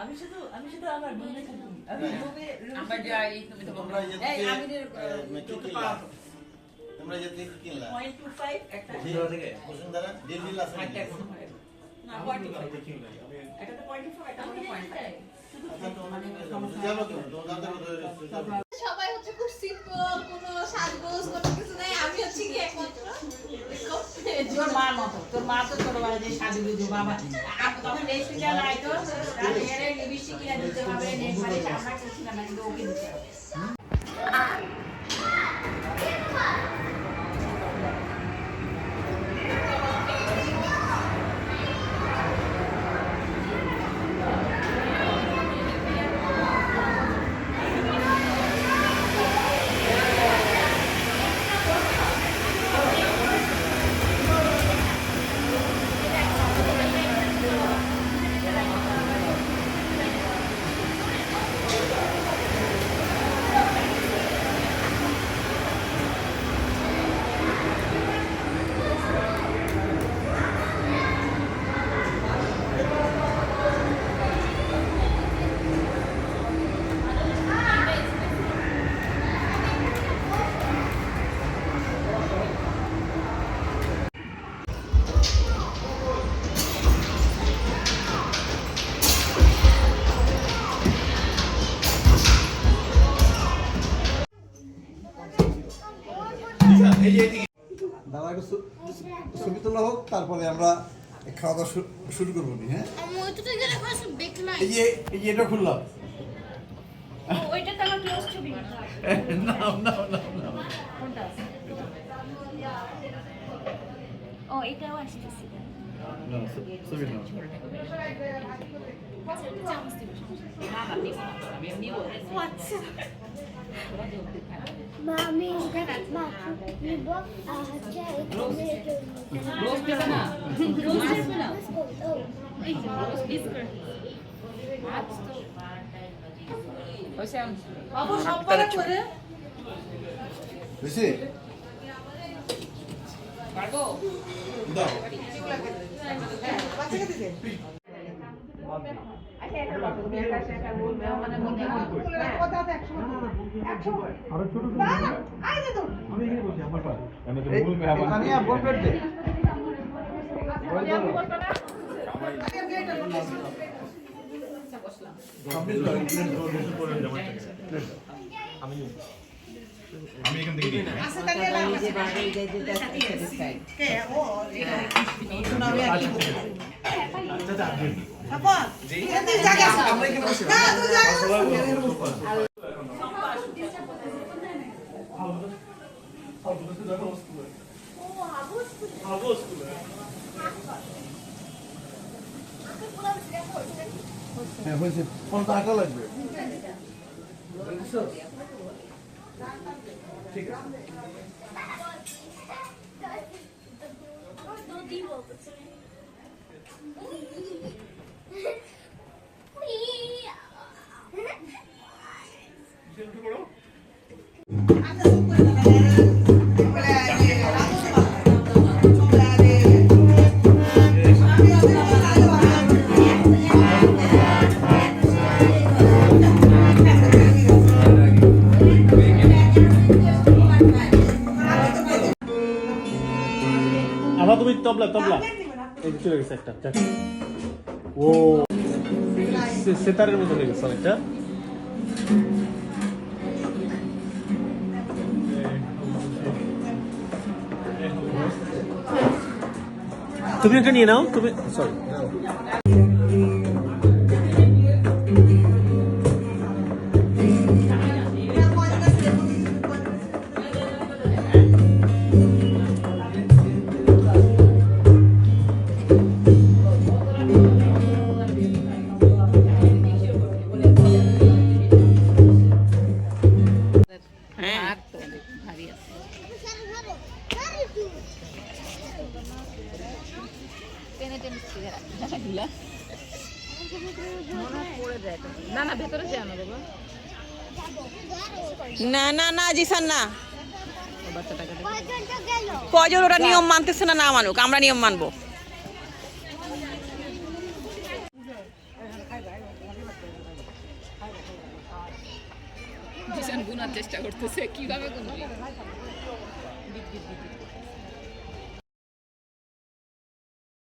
আমি শুধু আমি শুধু আমার রুমে থাকি আমি রুমে আমরা যাই তুমি তো তোমরা যে এই, তোমরা যে থেকে কিনলা? পয়েন্ট টু ফাইভ একটা বসুন্ধরা? দিল্লির আছে নাকি? না পয়েন্ট টু ফাইভ একটা তো পয়েন্ট টু ফাইভ একটা পয়েন্ট ফাইভ আচ্ছা, তোমরা যাব কেন? তোমরা জানতে সবাই হচ্ছে খুব সিম্পল কোনো সাজগোজ কোনো কিছু নাই আমি হচ্ছে কি একমাত্র তোর মার মতো তোর মা তো ছোটবেলা যে সাজু গুজু বাবা আপ- তখন নেক্সট যা নাই তো লিপস্টিক কিনে দিতে হবে পালিশ আমরা কিছু না ওকে দিতে হবে দাদা একটু ছবি তোলা হোক তারপরে আমরা খাওয়া দাওয়া শুরু করব নি হ্যাঁ? এই যে এই যে এটা খুললাম। ওইটা তো আমার ক্লোজ ছবি। না আসতেছে না না। না ও এটাও Mami, না রোজ দেবে না এই যে রোজ বিস্কুট হইছে বাবু সব করে করে বুঝছি পারব দাও আরও আমি এখানে বসি আমার পাশে তানিয়া বল পেট দে বল দাও কমপ্লিট করো আমি এখান থেকে নিই। হ্যাঁ হয়েছে পনেরো টাকা লাগবে আবার তুমি তবলা তবলা। চলে গেছে একটা। ও সেতারের মতো হয়ে গেছে অনেকটা। তুমি একটা নিয়ে নাও তুমি সরি টেনে না। না ভেতরে যাও না বাবা না না না জিসান না। কজন ওরা নিয়ম মানতেছে না না মানুক আমরা নিয়ম মানবো। চেষ্টা করতেছে কীভাবে